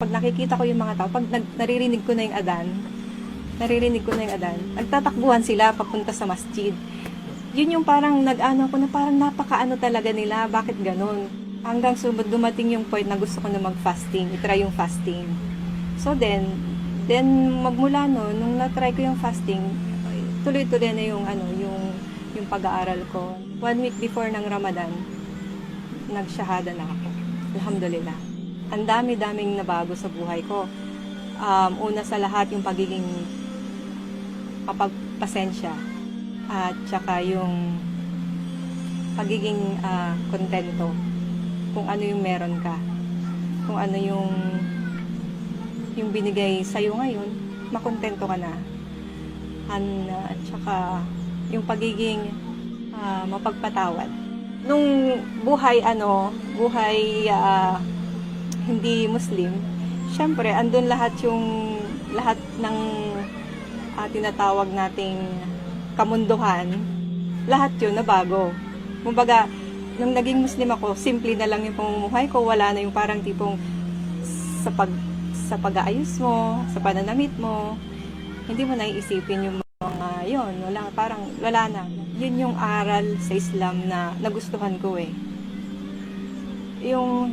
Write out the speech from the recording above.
Pag nakikita ko yung mga tao, pag nag, naririnig ko na yung adan, naririnig ko na yung adan, nagtatakbuhan sila papunta sa masjid. Yun yung parang nag-ano ko na parang napakaano talaga nila, bakit ganun? Hanggang sumod dumating yung point na gusto ko na mag-fasting, itry yung fasting. So then, then magmula no, nung na-try ko yung fasting, tuloy-tuloy na yung ano, yung yung pag-aaral ko. One week before ng Ramadan, nagshahada na ako. Alhamdulillah. Ang dami-daming nabago sa buhay ko. Um, una sa lahat yung pagiging kapagpasensya at saka yung pagiging ah, kontento kung ano yung meron ka kung ano yung yung binigay sa'yo ngayon makontento ka na Han, at saka yung pagiging ah, mapagpatawad nung buhay ano buhay ah, hindi muslim syempre andun lahat yung lahat ng ah, tinatawag nating kamunduhan lahat yun na bago. Kumbaga nung naging muslim ako simple na lang yung pamumuhay ko wala na yung parang tipong sa pag sa pag-aayos mo sa pananamit mo hindi mo naiisipin yung mga yon wala parang wala na. Yun yung aral sa Islam na nagustuhan ko eh. Yung